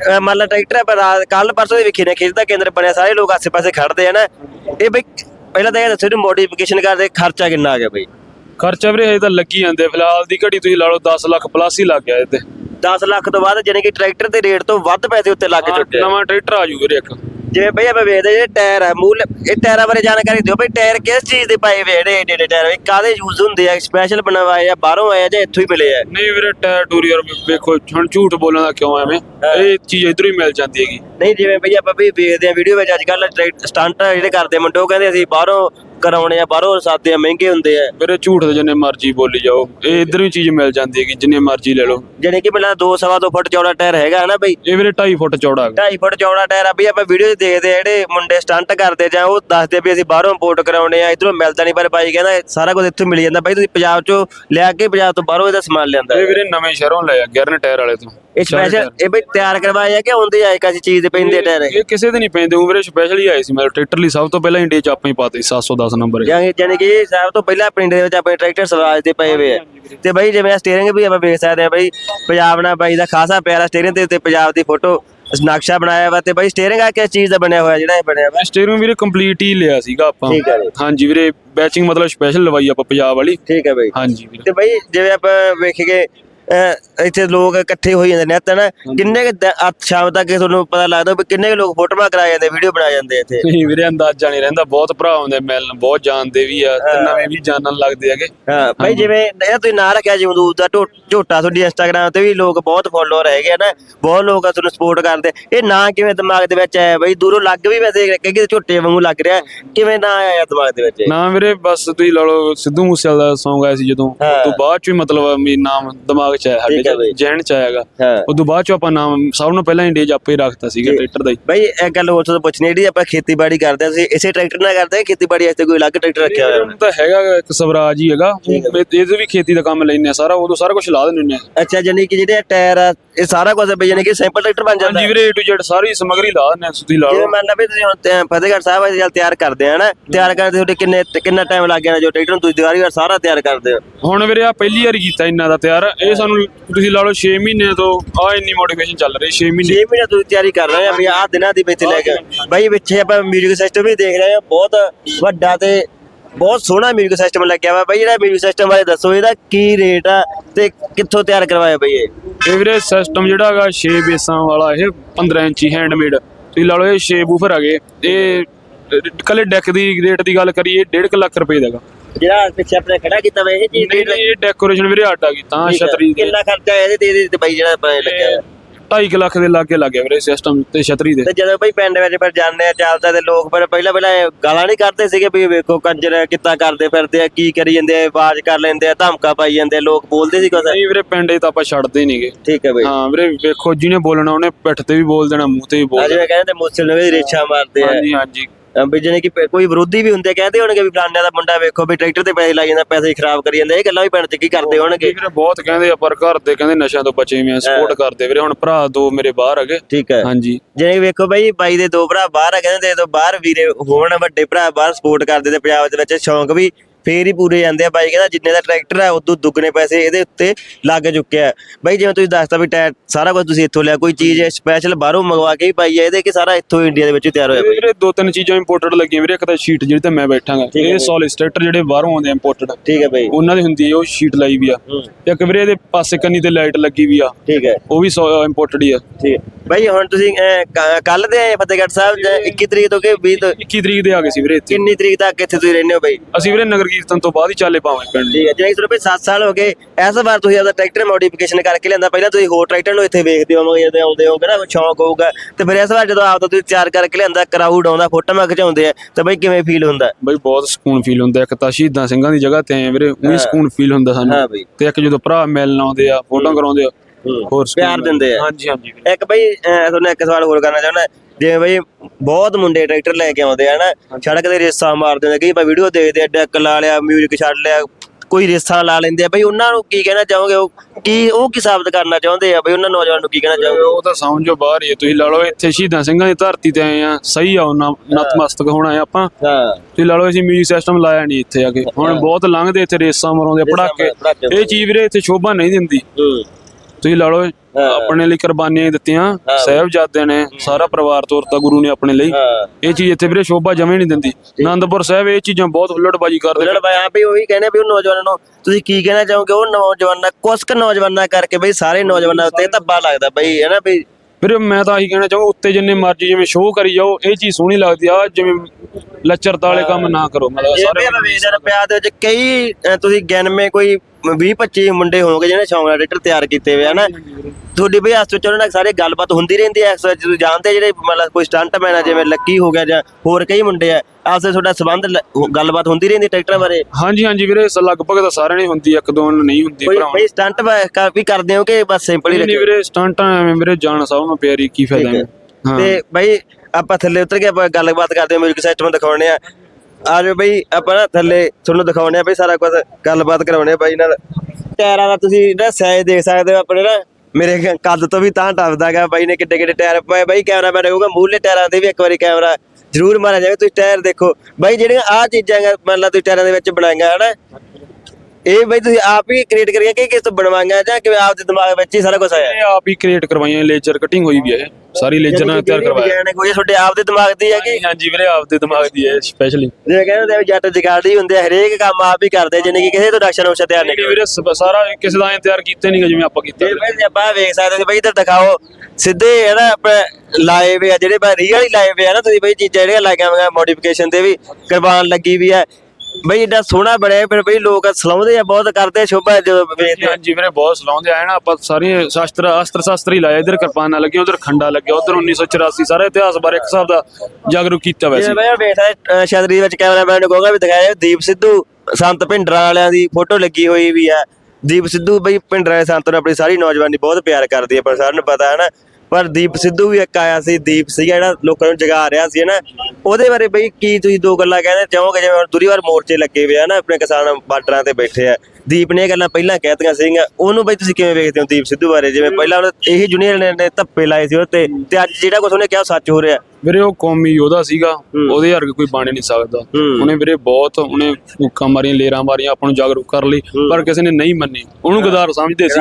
ਅਹ ਮੰਨ ਲਾ ਟਰੈਕਟਰ ਆ ਪਰ ਕੱਲ ਪਰਸੋਂ ਦੇ ਵਿਖੇ ਨੇ ਖੇਤ ਦਾ ਕੇਂਦਰ ਬਣਿਆ ਸਾਰੇ ਲੋਕ ਆਸੇ-ਪਾਸੇ ਖੜਦੇ ਆ ਨਾ। ਇਹ ਬਈ ਪਹਿਲਾਂ ਤਾਂ ਇਹ ਦੱਸੋ ਇਹਨੂੰ ਮੋਡੀਫਿਕੇਸ਼ਨ ਕਰਦੇ ਖਰਚਾ ਕਿੰਨਾ ਆ ਗਿਆ ਬਈ?
ਖਰਚਾ ਵੀਰੇ ਹਜੇ ਤਾਂ ਲੱਗੀ ਜਾਂਦੇ ਫਿਲਹਾਲ ਦੀ ਘੜੀ ਤੁਸੀਂ ਲਾ ਲਓ 10 ਲੱਖ ਪਲੱਸ ਹੀ ਲੱਗ ਗਿਆ ਇਹਦੇ।
10 ਲੱਖ ਤੋਂ ਬਾਅਦ ਜਾਣੀ ਕਿ ਟਰੈਕਟਰ ਦੇ ਰੇਟ ਤੋਂ ਵੱਧ ਪੈਸੇ ਉੱਤੇ ਲੱਗ ਚੁੱਕੇ ਆ।
ਨਵਾਂ ਟਰੈਕਟਰ ਆ ਜੂ ਵੀਰੇ ਇੱਕ।
ਜਿਵੇਂ ਬਈ ਆਪਾਂ ਵੇਖਦੇ ਜਿਹੜੇ ਟਾਇਰ ਆ ਮੂਲ ਇਹ ਟਾਇਰਾਂ ਬਾਰੇ ਜਾਣਕਾਰੀ ਦਿਓ ਬਈ ਟਾਇਰ ਕਿਸ ਚੀਜ਼ ਦੇ ਪਾਏ ਹੋਏ ਜਿਹੜੇ ਏਡੇ ਏਡੇ ਟਾਇਰ ਇਹ ਕਾਦੇ ਯੂਜ਼ ਹੁੰਦੇ ਆ? ਸਪੈਸ਼ਲ ਬਣਵਾਏ ਆ ਬਾਹਰੋਂ ਆਏ ਆ ਜਾਂ ਇੱਥੋਂ ਹੀ ਮਿਲੇ ਆ?
ਨਹੀਂ ਵੀਰੇ ਟਾਇਰ ਟੂਰ ਯਾਰ ਵੇਖੋ ਹੁਣ ਝੂਠ ਬੋਲਣ ਦਾ ਕਿਉਂ ਐਵੇਂ? ਇਹ ਚੀਜ਼ ਇਧਰੋਂ ਹੀ ਮਿਲ ਜਾਂਦੀ ਹੈਗੀ।
ਨਹੀਂ ਜਿਵੇਂ ਬਈ ਆਪਾਂ ਵੀ ਵੇਖਦੇ ਆ ਵੀਡੀਓ ਵਿੱਚ ਅੱਜ ਕੱਲ ਸਟੰਟ ਜਿਹੜੇ ਕਰਦੇ ਮੁੰਡੇ ਉਹ ਕਹਿੰਦੇ ਅਸੀਂ ਬਾਹਰੋਂ ਕਰਾਉਣੇ ਆ ਬਾਹਰੋਂ ਸਾਦੇ ਆ ਮਹਿੰਗੇ ਹੁੰਦੇ ਆ।
ਵੀਰੇ ਝੂਠ ਤੇ ਜਿੰਨੇ ਮਰਜ਼ੀ ਬੋਲੀ ਜਾਓ। ਇਹ ਇਧਰੋਂ ਹੀ ਚੀਜ਼ ਮਿਲ ਜਾਂਦੀ ਹੈਗੀ ਜਿੰਨੇ ਮਰਜ਼ੀ ਲੈ ਲਓ।
ਜਾਣੀ ਕਿ ਪਹਿਲਾਂ 2 ਸਵਾ 2 ਫੁੱਟ ਚੌੜਾ ਟਾਇਰ ਹੈਗਾ ਹਨਾ ਬਈ?
ਇਹ ਵੀਰੇ 2.5 ਫੁੱਟ ਚੌੜਾ ਹੈਗਾ।
2.5 ਫੁੱਟ ਚੌੜਾ ਟਾਇਰ ਆ ਵੀ ਆਪਾਂ ਵੀਡੀਓ 'ਚ ਦੇਖਦੇ ਆ ਜਿਹੜੇ ਮੁੰਡੇ ਸਟੰਟ ਕਰਦੇ ਜਾਂ ਉਹ ਦੱਸਦੇ ਵੀ ਅਸੀਂ ਬਾਹਰੋਂ ਇੰਪੋਰਟ ਕਰਾਉਣੇ ਆ ਇਧਰੋਂ ਮਿਲਦਾ ਨਹੀਂ ਪਰ ਬਾਈ ਕਹਿੰਦਾ ਸਾਰਾ ਕੁਝ ਇੱਥੋਂ ਮਿਲ ਜਾਂਦਾ। ਬਾਈ ਤੁਸੀਂ ਪੰਜਾਬ 'ਚੋਂ ਲਿਆ ਕੇ ਪੰਜਾਬ ਤੋਂ ਬਾਹਰੋਂ ਇਹਦਾ ਸਮਾਨ ਲਿਆਂਦਾ।
ਇਹ ਵੀਰੇ ਨਵੇਂ ਸ਼ਹਿਰੋਂ ਲੈ ਆ ਗਿਰਨ ਟਾਇਰ ਵਾਲੇ ਤੋਂ।
ਇਹ ਸਪੈਸ਼ਲ ਇਹ ਬਈ ਤਿਆਰ ਕਰਵਾਏ ਆ ਕਿ ਹੁੰਦੇ ਆ ਇੱਕ ਅਸੀਂ ਚੀਜ਼ ਦੇ ਪੈਂਦੇ ਟਾਇਰ?
ਇਹ ਕਿਸੇ ਦੇ ਨਹੀਂ ਪੈਂਦੇ ਉਹ ਵੀਰੇ ਸਪੈਸ਼ਲ ਹੀ ਆਏ ਸੀ ਮੇਰੇ ਟਰੈਕਟਰ ਲਈ ਸਭ ਤੋਂ ਪਹਿਲਾਂ ਇੰਡੀਆ ਚ ਆਪਾਂ ਹੀ ਪਾਤੇ 710 ਨੰਬਰ
ਜਾਨੀ ਜਾਨੀ ਕਿ ਇਹ ਸਾਹਿਬ ਤੋਂ ਪਹਿਲਾਂ ਪਿੰਡ ਦੇ ਵਿੱਚ ਆਪਣੇ ਟਰੈਕਟਰ ਸਵਰਾਜ ਦੇ ਪਏ ਹੋਏ ਆ। ਤੇ ਬਾਈ ਜਿਵੇਂ ਸਟੀਅਰਿੰਗ ਵੀ ਆਪਾਂ ਵੇਖ ਸਕਦੇ ਆ ਬਾਈ ਪੰਜਾਬ ਨਾਲ ਬਾਈ ਦਾ ਖਾਸਾ ਪਿਆਰਾ ਸਟੀਅਰਿੰਗ ਤੇ ਉੱਤੇ ਪੰਜਾਬ ਦੀ ਫੋਟੋ ਨਕਸ਼ਾ ਬਣਾਇਆ ਵਾ ਤੇ ਬਾਈ ਸਟੀਅਰਿੰਗ ਆ ਕਿਸ ਚੀਜ਼ ਦਾ ਬਣਿਆ ਹੋਇਆ ਜਿਹੜਾ ਇਹ ਬਣਿਆ ਵਾ?
ਸਟੀਅਰਿੰਗ ਵੀਰੇ ਕੰਪਲੀਟ ਹੀ ਲਿਆ ਸੀਗਾ ਆਪਾਂ। ਹਾਂਜੀ ਵੀਰੇ ਬੈਚਿੰਗ ਮਤਲਬ ਸਪੈਸ਼ਲ ਲਵਾਈ ਆਪਾਂ ਪੰਜਾਬ ਵਾਲੀ।
ਠੀਕ ਹੈ ਬਾਈ।
ਹਾਂਜੀ ਵੀਰੇ।
ਤੇ ਬਾਈ ਜਿਵੇਂ ਆਪਾਂ ਵੇਖੀਏ ਅਹ, ਇੱਥੇ ਲੋਕ ਇਕੱਠੇ ਹੋਈ ਜਾਂਦੇ ਨੇ ਤਾਂ ਨਾ ਕਿੰਨੇ ਕੁ ਦ- ਸ਼ਾਮ ਤੱਕ ਤੁਹਾਨੂੰ ਪਤਾ ਲੱਗਦਾ ਵੀ ਕਿੰਨੇ ਕੁ ਲੋਕ ਫੋਟੋਆਂ ਕਰਾ ਜਾਂਦੇ ਵੀਡੀਓ ਬਣਾ ਜਾਂਦੇ ਇੱਥੇ।
ਨਹੀਂ ਵੀਰੇ ਅੰਦਾਜ਼ਾ ਨਹੀਂ ਰਹਿੰਦਾ ਬਹੁਤ ਭਰਾ ਆਉਂਦੇ ਮਿਲਣ ਬਹੁਤ ਜਾਣਦੇ ਵੀ ਆ ਤੇ ਨਵੇਂ ਵੀ ਜਾਣਨ ਲੱਗਦੇ ਹੈਗੇ।
ਹਾਂ ਭਾਈ ਜਿਵੇਂ ਇਹ ਤੁਸੀਂ ਨਾਂ ਰੱਖਿਆ ਜਮਦੂਤ ਦਾ ਝੋਟਾ ਤੁਹਾਡੀ ਇੰਸਟਾਗ੍ਰam ਤੇ ਵੀ ਲੋਕ ਬਹੁਤ ਫੋਲੋਅਰ ਹੈਗੇ ਆ ਨਾ ਬਹੁਤ ਲੋਕ ਆ ਤੁਹਾਨੂੰ ਸਪੋਰਟ ਕਰਦੇ ਇਹ ਨਾਂ ਕਿਵੇਂ ਦਿਮਾਗ ਦੇ ਵਿੱਚ ਆਇਆ ਬਈ? ਦੂਰੋਂ ਲੱਗ ਵੀ ਵੈਸੇ ਕਿ ਝੋਟੇ ਵਾਂਗੂ ਲੱਗ ਰਿਹਾ ਕਿਵੇਂ ਨਾਂ ਆਇਆ ਦਿਮਾਗ ਦੇ ਵਿੱਚ ਇਹ?
ਨਾ ਵੀਰੇ ਬਸ ਤੁਸੀਂ ਲਾ ਲਓ ਸਿੱਧੂ ਮੂਸੇਵਾਲਾ ਦਾ Song ਆਇਆ ਸੀ ਜਦੋਂ। ਉਸ ਤੋਂ ਬਾਅਦ ਚ ਵੀ ਮਤਲਬ ਵੀ ਨਾਮ ਦਿਮਾਗ ਚ ਆਇਆ
ਠੀਕ ਹੈ
ਸਾਡੇ
ਬਈ।
ਜਹਿਨ ਚ ਆਇਆਗਾ।
ਹਾਂ।
ਤੋਂ ਬਾਅਦ ਚ ਆਪਾਂ ਨਾਮ ਸਭ ਨੂੰ ਪਹਿਲਾਂ ਇੰਡੀਆ ਚ ਆਪੇ ਰੱਖਤਾ ਸੀਗਾ
ਜੀ।
ਟਰੈਕਟਰ ਦਾ ਹੀ।
ਬਈ ਇਹ ਗੱਲ ਹੋਰ ਤੋਂ ਪੁੱਛਣੀ ਜਿਹੜੀ ਆਪਾਂ ਖੇਤੀਬਾੜੀ ਕਰਦੇ ਹਾਂ, ਤੁਸੀਂ ਇਸੇ ਟਰੈਕਟਰ ਨਾਲ ਕਰਦੇ ਹਾਂ ਖੇਤੀਬਾੜੀ ਵਾਸਤੇ ਕੋਈ ਅਲੱਗ ਟਰੈਕਟਰ ਰੱਖਿਆ ਹੋਇਆ?
ਹੁਣ ਤਾਂ ਹੈਗਾ ਗਾ ਇੱਕ ਸਵਰਾਜ ਹੀ ਹੈਗਾ। ਇਹਦੇ ਵੀ ਖੇਤੀ ਦਾ ਕੰਮ ਲੈਨੇ ਆ ਸਾਰਾ ਉਦੋਂ ਸਾਰਾ ਕੁਝ ਲਾ ਦਿੰਦੇ ਨੇ
ਅੱਛਾ ਜਾਨੀ ਕਿ ਜਿਹੜੇ ਟਾਇਰ ਆ ਇਹ ਸਾਰਾ ਕੁਝ ਬਈ ਜਾਨੀ ਕਿ ਸਿੰਪਲ ਟਰੈਕਟਰ ਬਣ ਜਾਂਦਾ।
ਹਾਂਜੀ ਵੀਰੇ A to Z ਸਾਰੀ ਸਮਗਰੀ ਲਾ ਦਿੰਦੇ ਆ ਤੁਸੀਂ ਲਾ
ਜਿਵੇਂ
ਲਓ।
ਮੰਨ ਲਾ ਵੀ ਤੁਸੀਂ ਹੁਣ ਤੇ ਫਤਿਹਗੜ੍ਹ ਸਾਹਿਬ ਵਾਲੀ ਜਲ ਤਿਆਰ ਕਰਦੇ ਆ ਨਾ ਤਿਆਰ ਕਰਦੇ ਤੁਹਾਡੇ ਕਿੰਨੇ ਕਿੰਨਾ ਟਾਈਮ ਲੱਗ ਗਿਆ ਜੋ ਟਰੈਕਟਰ ਨੂੰ ਤੁਸੀਂ ਦੀਵਾਰੀ ਵਾਰ ਸਾਰਾ ਤਿਆਰ ਕਰਦੇ ਹੋ?
ਹੁਣ ਵੀਰੇ ਆ ਪਹਿਲੀ ਵਾਰੀ ਕੀਤਾ ਇੰਨਾ ਦਾ ਤਿਆਰ। ਇਹ ਸਾਨੂੰ ਤੁਸੀਂ ਲਾ ਲਓ 6 ਮਹੀਨਿਆਂ ਤੋਂ ਆ ਇੰਨੀ ਮੋਟੀਵੇਸ਼ਨ ਚੱਲ ਰਹੀ 6 ਮਹੀਨੇ।
6 ਮਹੀਨੇ ਤੁਸੀਂ ਤਿਆਰੀ ਕਰ ਰਹੇ ਆ ਵੀ ਆਹ ਦਿਨਾਂ ਦੀ ਵਿੱਚ ਲੈ ਕੇ ਬਾਈ ਵਿੱਚੇ ਆਪਾਂ ਮਿਊਜ਼ਿਕ ਸਿਸਟਮ ਵੀ ਦੇਖ ਰਹੇ ਆ ਬਹੁਤ ਵੱਡਾ ਤੇ ਬਹੁਤ ਸੋਹਣਾ ਮਿਊਜ਼ਿਕ ਸਿਸਟਮ ਲੱਗਿਆ ਵਾ। ਬਾਈ ਜਿਹੜਾ ਮਿਊਜ਼ਿਕ ਸਿਸਟਮ ਬਾਰੇ ਦੱਸੋ ਇਹਦਾ ਕੀ ਰੇਟ ਆ ਤੇ ਕਿੱਥੋਂ ਤਿਆਰ ਕਰਵਾਇਆ ਬਈ ਇਹ?
ਇਹ ਵੀਰੇ ਸਿਸਟਮ ਜਿਹੜਾ ਹੈਗਾ 6 ਬੇਸਾਂ ਵਾਲਾ ਇਹ 15 ਇੰਚੀ ਹੈਂਡਮੇਡ ਤੁਸੀਂ ਲਾ ਲਓ ਇਹ 6 ਬੂਫਰ ਹੈਗੇ। ਇਹ ਕੱਲੇ ਡੈਕ ਦੀ ਰੇਟ ਦੀ ਗੱਲ ਕਰੀਏ 1.5 ਲੱਖ ਰੁਪਏ ਦਾ ਹੈਗਾ।
ਜਿਹੜਾ ਪਿੱਛੇ ਆਪਣੇ ਖੜਾ ਕੀਤਾ ਵਾ ਇਹ ਚੀਜ਼
ਨਹੀਂ ਨਹੀਂ ਇਹ ਡੈਕੋਰੇਸ਼ਨ ਵੀਰੇ ਆਟਾ ਕੀਤਾ। ਛਤਰੀ ਦੇ।
ਕਿੰਨਾ ਖਰਚਾ ਆਇਆ ਇਹਦੇ ਤੇ ਇਹਦੇ ਤੇ ਬਾਈ ਜਿਹੜਾ ਆਪਾਂ ਨੇ ਲੱਗਿਆ ਵਾ?
2.5 ਲੱਖ ਦੇ ਲਾਗੇ ਲੱਗਿਆ ਵੀਰੇ ਸਿਸਟਮ ਤੇ ਛਤਰੀ ਦੇ।
ਤੇ ਜਦੋਂ ਬਈ ਪਿੰਡ ਵਿੱਚ ਫਿਰ ਜਾਂਦੇ ਆ ਚੱਲਦਾ ਤੇ ਲੋਕ ਫਿਰ ਪਹਿਲਾਂ ਪਹਿਲਾਂ ਗਾਲਾਂ ਨਹੀਂ ਕਰਦੇ ਸੀਗੇ ਵੀ ਵੇਖੋ ਕੰਜਰ ਕਿੱਦਾਂ ਕਰਦੇ ਫਿਰਦੇ ਆ ਕੀ ਕਰੀ ਜਾਂਦੇ ਆ ਆਵਾਜ਼ ਕਰ ਲੈਂਦੇ ਆ ਧਮਕਾ ਪਾਈ ਜਾਂਦੇ ਆ ਲੋਕ ਬੋਲਦੇ ਸੀ ਕੁਛ?
ਨਹੀਂ ਵੀਰੇ ਪਿੰਡ 'ਚ ਤਾਂ ਆਪਾਂ ਛੱਡਦੇ ਨਹੀਂਗੇ
ਠੀਕ ਹੈ ਬਈ।
ਹਾਂ ਵੀਰੇ ਵੇਖੋ ਜਿਹਨੇ ਬੋਲਣਾ ਉਹਨੇ ਪਿੱਠ ਤੇ ਵੀ ਬੋਲ ਦੇਣਾ ਮੂੰਹ ਤੇ ਵੀ ਬੋਲ
ਅੱਜ
ਦੇਣਾ।
ਮੈਂ ਕਹਿੰਦੇ ਮੁਸਲ ਨੂੰ ਵੀ ਰੇਛਾ ਮਾਰਦੇ ਆ।
ਹਾਂਜੀ ਹਾਂਜੀ।
ਵੀ ਜਿਹਨੇ ਕਿ ਪ- ਕੋਈ ਵਿਰੋਧੀ ਵੀ ਹੁੰਦੇ ਕਹਿੰਦੇ ਹੋਣਗੇ ਵੀ ਫਲਾਨਿਆਂ ਦਾ ਮੁੰਡਾ ਵੇਖੋ ਵੀ ਟਰੈਕਟਰ ਤੇ ਪੈਸੇ ਲਾਈ ਜਾਂਦਾ ਪੈਸੇ ਖਰਾਬ ਕਰੀ ਜਾਂਦਾ ਇਹ ਗੱਲਾਂ ਵੀ ਪਿੰਡ 'ਚ ਕੀ ਕਰਦੇ ਹੋਣਗੇ?
ਵੀਰੇ ਬਹੁਤ ਕਹਿੰਦੇ ਆ ਪਰ ਘਰ ਦੇ ਕਹਿੰਦੇ ਨਸ਼ਿਆਂ ਤੋਂ ਬਚੇ ਮੈਂ ਸਪੋਰਟ ਕਰਦੇ ਵੀਰੇ ਹੁਣ ਭਰਾ ਦੋ ਮੇਰੇ ਬਾਹਰ ਹੈਗੇ।
ਠੀਕ ਹੈ।
ਹਾਂਜੀ।
ਜਿਵੇਂ ਕਿ ਵੇਖੋ ਬਈ ਬਾਈ ਦੇ ਦੋ ਭਰਾ ਬਾਹਰ ਆ ਕਹਿੰਦੇ ਜਦੋਂ ਬਾਹਰ ਵੀਰੇ ਹੋਣ ਵੱਡੇ ਭਰਾ ਬਾਹਰ ਸਪੋਰਟ ਕਰਦੇ ਤੇ ਪੰਜਾਬ ਦੇ ਵਿੱਚ ਸ਼ੌਂਕ ਵੀ ਫੇਰ ਹੀ ਪੂਰੇ ਜਾਂਦੇ ਆ। ਬਾਈ ਕਹਿੰਦਾ ਜਿੰਨੇ ਦਾ ਟਰੈਕਟਰ ਆ ਉਦੋਂ ਦੁੱਗਣੇ ਪੈਸੇ ਇਹਦੇ ਉੱਤੇ ਲੱਗ ਚੁੱਕੇ ਆ। ਬਾਈ ਜਿਵੇਂ ਤੁਸੀਂ ਦੱਸਤਾ ਵੀ ਟਾਇਰ ਸਾਰਾ ਕੁਝ ਤੁਸੀਂ ਇੱਥੋਂ ਲਿਆ ਕੋਈ ਚੀਜ਼ ਸਪੈਸ਼ਲ ਬਾਹਰੋਂ ਮੰਗਵਾ ਕੇ ਹੀ ਪਾਈ ਆ ਇਹਦੇ ਕਿ ਸਾਰਾ ਇੱਥੋਂ ਇੰਡੀਆ ਦੇ ਵਿੱਚ ਹੀ ਤਿਆਰ ਹੋਇਆ ਬਾਈ?
ਵੀਰੇ ਦੋ ਤਿੰਨ ਚੀਜ਼ਾਂ ਇੰਪੋਰਟਡ ਲੱਗੀਆਂ ਵੀਰੇ ਇੱਕ ਤਾਂ ਸ਼ੀਟ ਜਿਹੜੀ ਤੇ ਮੈਂ ਬੈਠਾਂਗਾ।
ਹੈ
ਇਹ ਸੋਲਿਸਟੇਟਰ ਜਿਹੜੇ ਬਾਹਰੋਂ ਆਉਂਦੇ ਇੰਪੋਰਟਡ
ਠੀਕ ਹੈ ਬਾਈ।
ਉਹਨਾਂ ਦੀ ਹੁੰਦੀ ਹੈ ਉਹ ਸ਼ੀਟ ਲਾਈ ਵੀ ਆ।
ਹੂੰ।
ਇੱਕ ਵੀਰੇ ਇਹਦੇ ਪਾਸੇ ਕੰਨੀ ਤੇ ਲਾਈਟ ਲੱਗੀ ਵੀ ਆ।
ਠੀਕ ਹੈ।
ਉਹ ਵੀ ਇੰਪੋਰਟਡ ਹੀ ਆ।
ਠੀਕ ਹੈ। ਬਾਈ ਹੁਣ ਤੁਸੀਂ ਕੱਲ ਦੇ ਆਏ ਫਤਿਹਗੜ੍ਹ ਸਾਹਿਬ ਜਾਂ 21 ਤਰੀਕ ਤੋਂ ਕਿ 20 ਤੋਂ?
21 ਤਰੀਕ ਦੇ ਆ ਗਏ ਸੀ ਵੀਰੇ ਇੱਥੇ।
ਕਿੰਨੀ ਤਰੀਕ ਤੱਕ ਇੱਥੇ ਤੁਸੀਂ ਰਹਿੰਦੇ ਹੋ ਬਾਈ?
ਅਸੀਂ ਵੀਰੇ ਨਗਰ ਕੀਰਤਨ ਤੋਂ ਬਾਅਦ ਹੀ ਚਾਲੇ ਪਾਵਾਂ ਪਿੰਡ
ਠੀਕ ਹੈ ਜਿਵੇਂ ਸਿਰਫ 7 ਸਾਲ ਹੋ ਗਏ ਇਸ ਵਾਰ ਤੁਸੀਂ ਆਪਦਾ ਟਰੈਕਟਰ ਮੋਡੀਫਿਕੇਸ਼ਨ ਕਰਕੇ ਲਿਆਂਦਾ ਪਹਿਲਾਂ ਤੁਸੀਂ ਹੋਰ ਟਰੈਕਟਰ ਨੂੰ ਇੱਥੇ ਵੇਖਦੇ ਹੋਵੋਗੇ ਜਦੋਂ ਆਉਂਦੇ ਹੋਗੇ ਨਾ ਸ਼ੌਂਕ ਹੋਊਗਾ। ਤੇ ਫਿਰ ਇਸ ਵਾਰ ਜਦੋਂ ਆਪਦਾ ਤੁਸੀਂ ਤਿਆਰ ਕਰਕੇ ਲਿਆਂਦਾ ਕਰਾਊਡ ਆਉਂਦਾ ਫੋਟੋਆਂ ਖਿਚਾਉਂਦੇ ਆ ਤਾਂ ਬਾਈ ਕਿਵੇਂ ਫੀਲ ਹੁੰਦਾ?
ਬਈ ਬਹੁਤ ਸਕੂਨ ਫੀਲ ਹੁੰਦਾ ਇੱਕ ਤਾਂ ਸ਼ਹੀਦਾਂ ਸਿੰਘਾਂ ਦੀ ਜਗ੍ਹਾ ਤੇ ਆਏ ਵੀਰੇ ਉਹੀ ਸਕੂਨ ਫੀਲ ਹੁੰਦਾ ਸਾਨੂੰ।
ਹਾਂ ਬਈ।
ਤੇ ਇੱਕ ਜਦੋਂ ਭਰਾ ਮਿਲਣ ਆਉਂਦੇ ਆ ਫੋਟੋ ਕਰਾਉਂਦੇ ਆ ਹੋਰ ਸਕੂਨ
ਪਿਆਰ ਦਿੰਦੇ ਆ।
ਹਾਂਜੀ ਹਾਂਜੀ। ਵੀਰੇ
ਇੱਕ ਬਈ ਅਹ ਤੁਹਾਨੂੰ ਇੱਕ ਸਵਾਲ ਹੋਰ ਕਰਨਾ ਚਾਹੁੰਦਾ ਜਿਵੇਂ ਬਈ ਬਹੁਤ ਮੁੰਡੇ ਟਰੈਕਟਰ ਲੈ ਕੇ ਆਉਂਦੇ ਆ ਨਾ ਸੜਕ ਤੇ ਰੇਸਾਂ ਮਾਰਦੇ ਨੇ ਕਈ ਬਈ ਵੀਡੀਓ ਦੇਖਦੇ ਆ ਡੈਕ ਲਾ ਲਿਆ ਮਿਊਜ਼ਿਕ ਛੱਡ ਲਿਆ ਕੋਈ ਰੇਸਾਂ ਲਾ ਲੈਂਦੇ ਆ। ਬਈ ਉਹਨਾਂ ਨੂੰ ਕੀ ਕਹਿਣਾ ਚਾਹੋਗੇ? ਉਹ ਕੀ ਉਹ ਕੀ ਸਾਬਤ ਕਰਨਾ ਚਾਹੁੰਦੇ ਆ? ਬਈ ਉਹਨਾਂ ਨੌਜਵਾਨ ਨੂੰ ਕੀ ਕਹਿਣਾ ਚਾਹੋਗੇ?
ਉਹ ਤਾਂ ਸਮਝੋ ਬਾਹਰ ਹੀ ਆ। ਤੁਸੀਂ ਲਾ ਲਓ ਇੱਥੇ ਸ਼ਹੀਦਾਂ ਸਿੰਘਾਂ ਦੀ ਧਰਤੀ ਤੇ ਆਏ ਆ ਸਹੀ ਆ ਉਹਨਾਂ ਨਤਮਸਤਕ ਹੋਣਾ ਆ ਆਪਾਂ। ਤੁਸੀਂ ਲਾ ਲਓ ਅਸੀਂ ਮਿਊਜ਼ਿਕ ਸਿਸਟਮ ਲਾਇਆ ਨਹੀਂ ਇੱਥੇ ਆ ਕੇ। ਹੁਣ ਬਹੁਤ ਲੰਘਦੇ ਇੱਥੇ ਰੇਸਾਂ ਮਰਾਉਂਦੇ ਪੜਾਕੇ। ਇਹ ਚੀਜ਼ ਵੀਰੇ ਇੱਥੇ ਸ਼ੋਭਾ ਨਹੀਂ ਦਿੰਦੀ। ਤੁਸੀਂ ਲਾ ਲਓ ਆਪਣੇ ਲਈ ਕੁਰਬਾਨੀਆਂ ਦਿੱਤੀਆਂ। ਸਾਹਿਬਜ਼ਾਦੇ ਨੇ ਸਾਰਾ ਪਰਿਵਾਰ ਤੋਰਤਾ ਗੁਰੂ ਨੇ ਆਪਣੇ ਲਈ।
ਹਾਂ।
ਇਹ ਚੀਜ਼ ਇੱਥੇ ਵੀਰੇ ਸ਼ੋਭਾ ਜਮੇ ਨਹੀਂ ਦਿੰਦੀ। ਆਨੰਦਪੁਰ ਸਾਹਿਬ ਇਹ ਚੀਜ਼ਾਂ ਬਹੁਤ ਹੁੱਲੜਬਾਜੀ ਕਰਦੇ
ਲੜ ਬਾਈ ਆਪ ਹੀ ਉਹੀ ਕਹਿੰਦੇ ਵੀ ਉਹ ਨੌਜਵਾਨਾਂ ਨੂੰ ਤੁਸੀਂ ਕੀ ਕਹਿਣਾ ਚਾਹੋਗੇ? ਉਹ ਨੌਜਵਾਨਾਂ ਕੁਛ ਕੁ ਨੌਜਵਾਨਾਂ ਕਰਕੇ ਬਈ ਸਾਰੇ ਨੌਜਵਾਨਾਂ ਉੱਤੇ ਧੱਬਾ ਲੱਗਦਾ ਬਈ ਹੈ ਨਾ ਬਈ
ਵੀਰੇ ਮੈਂ ਤਾਂ ਆਹੀ ਕਹਿਣਾ ਚਾਹਾਂ ਉੱਤੇ ਜਿੰਨੇ ਮਰਜ਼ੀ ਜਿਵੇਂ ਸ਼ੋਅ ਕਰੀ ਜਾਓ ਇਹ ਚੀਜ਼ ਸੋਹਣੀ ਲੱਗਦੀ ਆ ਜਿਵੇਂ ਲੱਚਰਤਾ ਵਾਲੇ ਕੰਮ ਨਾ ਕਰੋ ਮਤਲਬ ਸਾਰੇ
ਵੀ ਰਵੇਦਰ ਪਿਆ ਦੇ ਵਿੱਚ ਕਈ ਅਹ, ਤੁਸੀਂ ਗਿਣਵੇਂ ਕੋਈ 20 25 ਮੁੰਡੇ ਹੋਣਗੇ ਜਿਹਨੇ ਸ਼ੌਂਕ ਨਾਲ ਟਰੈਕਟਰ ਤਿਆਰ ਕੀਤੇ ਹੋਏ ਹਨ? ਤੁਹਾਡੀ ਵੀ ਆਸ ਵਿੱਚ ਉਹਨਾਂ ਨਾਲ ਸਾਰੇ ਗੱਲਬਾਤ ਹੁੰਦੀ ਰਹਿੰਦੀ ਹੈ ਅਕਸਰ ਤੁਸੀਂ ਜਾਣਦੇ ਜਿਹੜੇ ਮਤਲਬ ਕੋਈ ਸਟੰਟ ਮੈਨ ਆ ਜਿਵੇਂ ਲੱਕੀ ਹੋ ਗਿਆ ਜਾਂ ਹੋਰ ਕਈ ਮੁੰਡੇ ਆ ਆਪਸ ਵਿੱਚ ਤੁਹਾਡਾ ਸਬੰਧ ਗੱਲਬਾਤ ਹੁੰਦੀ ਰਹਿੰਦੀ ਟਰੈਕਟਰਾਂ ਬਾਰੇ?
ਹਾਂਜੀ ਹਾਂਜੀ ਵੀਰੇ ਸ- ਲਗਭਗ ਤਾਂ ਸਾਰਿਆਂ ਨੇ ਹੁੰਦੀ ਇੱਕ ਦੋ ਨੂੰ ਨਹੀਂ ਹੁੰਦੀ
ਕੋਈ
ਭਰਾਵਾਂ।
ਬਈ ਸਟੰਟ ਵੀ ਕਰਦੇ ਹੋ ਕਿ ਬਸ ਸਿੰਪਲ ਹੀ
ਨਹੀਂ
ਰੱਖਿਓ?
ਵੀਰੇ ਸਟੰਟਾਂ ਐਵੇਂ ਵੀਰੇ ਜਾਣ ਸਭ ਨੂੰ ਪਿਆਰੀ ਕੀ ਫਾਇਦਾ ਐਵੇਂ ਹਾਂ।
ਤੇ ਬਈ ਆਪਾਂ ਥੱਲੇ ਉਤਰ ਕੇ ਆਪਾਂ ਗੱਲਬਾਤ ਕਰਦੇ ਹਾਂ ਮਿਊਜ਼ਿਕ ਸਿਸਟਮ ਦਿਖਾਉਣੇ ਆ ਆ ਜਾਓ ਬਈ ਆਪਾਂ ਨਾ ਥੱਲੇ ਤੁਹਾਨੂੰ ਦਿਖਾਉਣੇ ਆ ਬਈ ਸਾਰਾ ਕੁਝ ਗੱਲਬਾਤ ਕਰਾਉਣੇ ਆ ਬਾਈ ਨਾਲ। ਟਾਇਰਾਂ ਦਾ ਤੁਸੀਂ ਨਾ ਸਾਈਜ਼ ਦੇਖ ਸਕਦੇ ਹੋ ਆਪਣੇ ਨਾ। ਮੇਰੇ ਕ- ਕੱਦ ਤੋਂ ਵੀ ਤਾਂ ਟੱਪਦਾਗਾ ਬਾਈ ਨੇ ਕਿੱਡੇ ਕਿੱਡੇ ਟਾਇਰ ਪਾਏ। ਬਾਈ ਕੈਮਰਾਮੈਨ ਰਹੂਗਾ ਮੂਹਰਲੇ ਟਾਇਰਾਂ ਦੇ ਵੀ ਇੱਕ ਵਾਰੀ ਕੈਮਰਾ ਜ਼ਰੂਰ ਮਾਰਿਆ ਜਾਵੇ ਤੁਸੀਂ ਟਾਇਰ ਦੇਖੋ। ਬਾਈ ਜਿਹੜੀਆਂ ਆ ਚੀਜ਼ਾਂ ਗਾ, ਮੰਨ ਲਾ ਤੁਸੀਂ ਟਾਇਰਾਂ ਦੇ ਵਿੱਚ ਬਣਾਈਆਂ ਹਨਾ? ਇਹ ਬਈ ਤੁਸੀਂ ਆਪ ਹੀ ਕ੍ਰੀਏਟ ਕਰੀਆਂ ਕਿ ਕਿਸ ਤੋਂ ਬਣਵਾਈਆਂ ਜਾਂ ਕਿਵੇਂ ਆਪ ਦੇ ਦਿਮਾਗ ਵਿੱਚ ਹੀ ਸਾਰਾ ਕੁਝ ਆਇਆ?
ਇਹ ਆਪ ਹੀ ਕ੍ਰੀਏਟ ਕਰਵਾਈਆਂ ਲੇਜ਼ਰ ਕਟਿੰਗ ਹੋਈ ਵੀ ਹੈ। ਇਹ ਸਾਰੀ ਨਾਲ ਤਿਆਰ ਕਰਵਾਇਆ।
ਡਿਜ਼ਾਈਨ ਕੋਈ ਤੁਹਾਡੇ ਆਪ ਦੇ ਦਿਮਾਗ ਦੀ ਹੈ ਕਿ
ਹਾਂਜੀ ਵੀਰੇ ਆਪਦੇ ਦਿਮਾਗ ਦੀ ਹੈ ਸਪੈਸ਼ਲੀ
ਜਿਵੇਂ ਕਹਿੰਦੇ ਵੀ ਜੱਟ ਜਗਾੜੀ ਹੁੰਦੇ ਆ, ਹਰੇਕ ਕੰਮ ਆਪ ਹੀ ਕਰਦੇ ਜਿਵੇਂ ਕਿ ਕਿਸੇ ਤੋਂ ਨਕਸ਼ਾ ਨੁਕਸ਼ਾ ਤਿਆਰ ਨਹੀਂ
ਵੀਰੇ ਸ- ਸਾਰਾ ਕਿਸੇ ਦਾ ਐਂ ਤਿਆਰ ਕੀਤੇ ਨਹੀਂ ਜਿਵੇਂ ਆਪਾਂ ਕੀਤਾ।
ਤੇ ਜੇ ਆਪਾਂ ਵੇਖ ਸਕਦੇ ਹੋ ਬਈ ਇੱਧਰ ਦਿਖਾਓ ਸਿੱਧੇ ਹੈ ਨਾ ਆਪਣੇ ਲਾਏ ਵੇ ਆ ਜਿਹੜੇ ਬਈ ਰੀਅਲ ਹੀ ਲਾਏ ਵੇ ਆ ਨਾ ਤੁਸੀਂ ਬਈ ਚੀਜ਼ਾਂ ਜਿਹੜੀਆਂ ਲਾਈਆਂ ਹੋਈਆਂ ਮੋਡੀਫਿਕੇਸ਼ਨ ਤੇ ਵੀ ਕੁਰਬਾਨ ਲੱਗੀ ਵੀ ਹੈ ਬਈ ਏਡਾ ਸੋਹਣਾ ਬਣਿਆ ਫਿਰ ਬਈ ਲੋਕ ਸਲਾਉਂਦੇ ਆ ਬਹੁਤ ਕਰਦੇ ਆ ਸ਼ੋਭਾ ਜਦੋਂ ਵੇਖਦੇ ਆ।
ਹਾਂਜੀ ਵੀਰੇ ਬਹੁਤ ਸਲਾਉਂਦੇ ਆਏ ਨਾ ਆਪਾਂ ਸਾਰੀਆਂ ਸ਼ਾਸਤਰ ਅਸਤਰ ਸ਼ਾਸਤਰ ਹੀ ਲਾਇਆ ਇਧਰ ਕਿਰਪਾਨਾਂ ਲੱਗੀਆਂ ਉਧਰ ਖੰਡਾ ਲੱਗਿਆ ਉਧਰ 1984 ਸਾਰਾ ਇਤਿਹਾਸ ਬਾਰੇ ਇੱਕ ਹਿਸਾਬ ਦਾ ਜਾਗਰੂਕ ਕੀਤਾ ਵੈਸੇ
ਜਿਵੇਂ ਬਈ ਵੇਖਦਾ ਸ਼ਾਦਰੀ ਵਿੱਚ ਕੈਮਰਾਮੈਨ ਨੂੰ ਕਹੂੰਗਾ ਵੀ ਦਿਖਾਇਆ ਦੀਪ ਸਿੱਧੂ ਸੰਤ ਭਿੰਡਰਾਂ ਵਾਲਿਆਂ ਦੀ ਫੋਟੋ ਲੱਗੀ ਹੋਈ ਵੀ ਆ। ਦੀਪ ਸਿੱਧੂ ਬਈ ਭਿੰਡਰਾਂ ਦੇ ਸੰਤ ਨੂੰ ਆਪਣੀ ਸਾਰੀ ਨੌਜਵਾਨੀ ਬਹੁਤ ਪਿਆਰ ਕਰਦੀ ਹੈ ਪਰ ਸਾਰਿਆਂ ਨੂੰ ਪਤਾ ਹੈ ਨਾ ਪਰ ਦੀਪ ਸਿੱਧੂ ਵੀ ਇੱਕ ਆਇਆ ਸੀ, ਦੀਪ ਸੀਗਾ ਜਿਹੜਾ ਲੋਕਾਂ ਨੂੰ ਜਗਾ ਰਿਹਾ ਸੀ ਨਾ ਉਹਦੇ ਬਾਰੇ ਬਈ ਕੀ ਤੁਸੀਂ ਦੋ ਗੱਲਾਂ ਕਹਿੰਦੇ ਚਾਹੋਗੇ? ਜਿਵੇਂ ਹੁਣ ਦੂਰੀ ਵਾਰ ਮੋਰਚੇ ਲੱਗੇ ਹੋਏ ਆ ਨਾ ਆਪਣੇ ਕਿਸਾਨ ਬਾਰਡਰਾਂ ਤੇ ਬੈਠੇ ਆ। ਦੀਪ ਨੇ ਇਹ ਗੱਲਾਂ ਪਹਿਲਾਂ ਕਹਿਤੀਆਂ ਸੀਗੀਆਂ। ਉਹਨੂੰ ਬਈ ਤੁਸੀਂ ਕਿਵੇਂ ਵੇਖਦੇ ਹੋ ਦੀਪ ਸਿੱਧੂ ਬਾਰੇ? ਜਿਵੇਂ ਪਹਿਲਾਂ ਉਹਨੇ ਇਹੀ ਜੂਨੀਅਰ ਨੇ ਧੱਪੇ ਲਾਏ ਸੀ ਉਹ ਤੇ ਤੇ ਅੱਜ ਜਿਹੜਾ ਕੁਝ ਉਹਨੇ ਕਿਹਾ ਉਹ ਸੱਚ ਹੋ ਰਿਹਾ।
ਵੀਰੇ ਉਹ ਕੌਮੀ ਯੋਧਾ ਸੀਗਾ ਉਹਦੇ ਵਰਗਾ ਕੋਈ ਬਣ ਨਹੀਂ ਸਕਦਾ। ਉਹਨੇ ਵੀਰੇ ਬਹੁਤ ਉਹਨੇ ਫੂਕਾਂ ਮਾਰੀਆਂ ਲੇਰਾਂ ਮਾਰੀਆਂ ਆਪਾਂ ਨੂੰ ਜਾਗਰੂਕ ਕਰ ਲਈ ਪਰ ਕਿਸੇ ਨੇ ਨਹੀਂ ਮੰਨੀ। ਉਹਨੂੰ ਗਦਾਰ ਸਮਝਦੇ ਸੀ।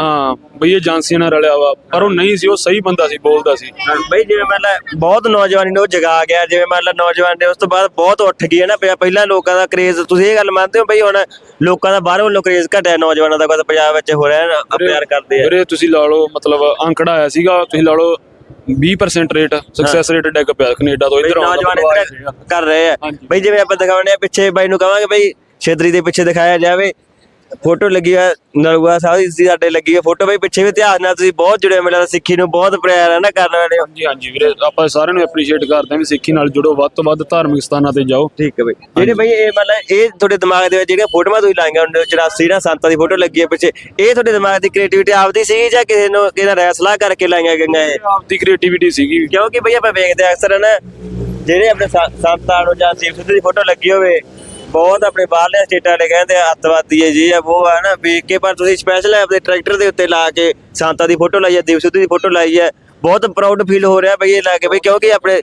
ਹਾਂ ਬਈ ਇਹ ਏਜੰਸੀਆਂ ਨਾਲ ਰਲਿਆ ਵਾ ਪਰ ਉਹ ਨਹੀਂ ਸੀ ਉਹ ਸਹੀ ਬੰਦਾ ਸੀ ਬੋਲਦਾ ਸੀ।
ਬਈ ਜਿਵੇਂ ਮੰਨ ਲਾ ਬਹੁਤ ਨੌਜਵਾਨੀ ਨੂੰ ਉਹ ਜਗਾ ਗਿਆ ਜਿਵੇਂ ਮੰਨ ਲਾ ਨੌਜਵਾਨ ਨੇ ਉਸ ਤੋਂ ਬਾਅਦ ਬਹੁਤ ਉੱਠ ਗਈ ਹੈ ਨਾ ਪਹਿਲਾਂ ਲੋਕਾਂ ਦਾ ਕਰੇਜ਼ ਤੁਸੀਂ ਇਹ ਗੱਲ ਮੰਨਦੇ ਹੋ ਬਈ ਹੁਣ ਲੋਕਾਂ ਦਾ ਬਾਹਰੋਂ ਵੱਲੋਂ ਕਰੇਜ਼ ਘਟਿਆ ਨੌਜਵਾਨਾਂ ਦਾ ਕੋਈ ਪੰਜਾਬ ਵਿੱਚ ਹੋ ਰਿਹਾ ਨਾ ਪਿਆਰ ਕਰਦੇ ਆ।
ਵੀਰੇ ਤੁਸੀਂ ਲਾ ਲਓ ਮਤਲਬ ਅੰਕੜਾ ਆਇਆ ਸੀਗਾ ਤੁਸੀਂ ਲਾ ਲਓ 20% ਰੇਟ ਸਕਸੈਸ ਰੇਟ ਡਿੱਗ ਪਿਆ ਕੈਨੇਡਾ ਤੋਂ ਇੱਧਰ ਆਉਣ
ਨੌਜਵਾਨ ਇੱਧਰ ਕਰ ਰਹੇ ਆ। ਬਈ ਜਿਵੇਂ ਆਪਾਂ ਦਿਖਾਉਣੇ ਆ ਪਿੱਛੇ ਬਾਈ ਨੂੰ ਕਹਾਂਗੇ ਬਈ ਛੇਤਰੀ ਦੇ ਪਿੱਛੇ ਦਿਖਾਇਆ ਜਾਵੇ ਫੋਟੋ ਲੱਗੀ ਆ ਨਲੂਆ ਸਾਹਿਬ ਦੀ ਸਾਡੇ ਲੱਗੀ ਆ ਫੋਟੋ ਬਈ ਪਿੱਛੇ ਵੀ ਇਤਿਹਾਸ ਨਾਲ ਤੁਸੀਂ ਬਹੁਤ ਜੁੜੇ ਹੋ ਮੈਨੂੰ ਲੱਗਦਾ ਸਿੱਖੀ ਨੂੰ ਬਹੁਤ ਪਿਆਰ ਹੈ ਨਾ ਕਰਨ ਵਾਲੇ ਹੋ।
ਹਾਂਜੀ ਹਾਂਜੀ ਵੀਰੇ ਆਪਾਂ ਸਾਰਿਆਂ ਨੂੰ ਐਪਰੀਸ਼ੀਏਟ ਕਰਦੇ ਹਾਂ ਵੀ ਸਿੱਖੀ ਨਾਲ ਜੁੜੋ ਵੱਧ ਤੋਂ ਵੱਧ ਧਾਰਮਿਕ ਸਥਾਨਾਂ ਤੇ ਜਾਓ।
ਠੀਕ ਹੈ ਬਈ। ਜਿਹੜੇ ਬਈ ਇਹ ਮਤਲਬ ਇਹ ਤੁਹਾਡੇ ਦਿਮਾਗ ਦੇ ਵਿੱਚ ਜਿਹੜੀਆਂ ਫੋਟੋਆਂ ਤੁਸੀਂ ਲਾਈਆਂ ਹੁੰਦੇ 84 ਨਾ ਸੰਤਾਂ ਦੀ ਫੋਟੋ ਲੱਗੀ ਹੈ ਪਿੱਛੇ ਇਹ ਤੁਹਾਡੇ ਦਿਮਾਗ ਦੀ ਕ੍ਰੀਏਟੀਵਿਟੀ ਆਪਦੀ ਸੀ ਜਾਂ ਕਿਸੇ ਨੂੰ ਕਿਸੇ ਨਾਲ ਰਾਇ ਸਲਾਹ ਕਰਕੇ ਲਾਈਆਂ ਗਈਆਂ ਇਹ?
ਆਪਦੀ ਕ੍ਰੀਏਟੀਵਿਟੀ ਸੀਗੀ।
ਕਿਉਂਕਿ ਬਈ ਆਪਾਂ ਵੇਖਦੇ ਆ ਅਕਸਰ ਨਾ ਜਿਹੜੇ ਆਪਣੇ ਸੰ- ਸੰਤਾਂ ਨੂੰ ਜਾਂ ਸਿੱਖ ਦੀ ਫੋਟੋ ਲੱਗੀ ਹੋਵੇ ਬਹੁਤ ਆਪਣੇ ਬਾਹਰਲੇ ਸਟੇਟਾਂ ਵਾਲੇ ਕਹਿੰਦੇ ਆ ਅੱਤਵਾਦੀ ਹੈ ਜੀ ਆ ਉਹ ਆ ਨਾ ਵੇਖ ਕੇ ਪਰ ਤੁਸੀਂ ਸਪੈਸ਼ਲ ਆਪਣੇ ਟਰੈਕਟਰ ਦੇ ਉੱਤੇ ਲਾ ਕੇ ਸੰਤਾਂ ਦੀ ਫੋਟੋ ਲਾਈ ਹੈ ਦੇਵ ਸਿੱਧੂ ਦੀ ਫੋਟੋ ਲਾਈ ਹੈ। ਬਹੁਤ ਪ੍ਰਾਊਡ ਫੀਲ ਹੋ ਰਿਹਾ ਬਈ ਇਹ ਲਾ ਕੇ ਬਈ ਕਿਉਂਕਿ ਆਪਣੇ